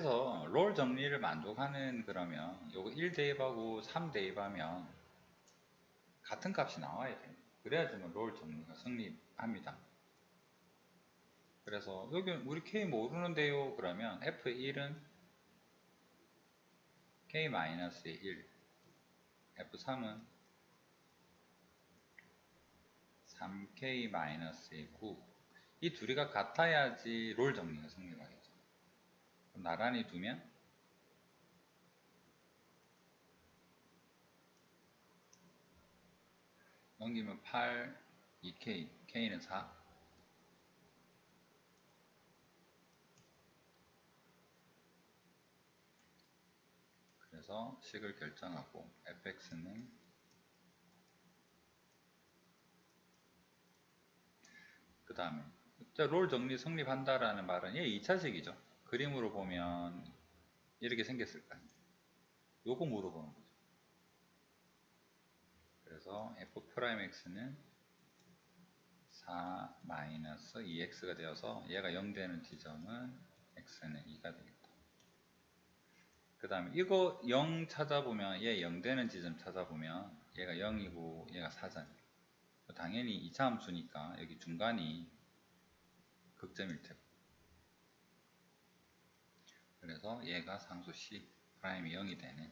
그래서 롤 정리를 만족하는 그러면 요거 1 대입하고 3 대입하면 같은 값이 나와야 돼요. 그래야지만 롤 정리가 성립합니다. 그래서 여기 우리 K 모르는데요. 그러면 F1은 K-1, F3은 3K-9. 이 둘이가 같아야지 롤 정리가 성립하겠죠. 나란히 두면 넘기면 8, 2K, K는 4. 그래서 식을 결정하고 fx는 그 다음에 롤 정리 성립한다라는 말은 얘 2차식이죠. 그림으로 보면 이렇게 생겼을 거 아니에요. 요거 물어보는 거죠. 그래서 f'x는 4 2x가 되어서 얘가 0 되는 지점은 x는 2가 되겠다. 그 다음에 이거 0 찾아보면 얘 0 되는 지점 찾아보면 얘가 0이고 얘가 4잖아요. 당연히 2차 함수니까 여기 중간이 극점일 테고 그래서 얘가 상수 C 프라임이 0이 되는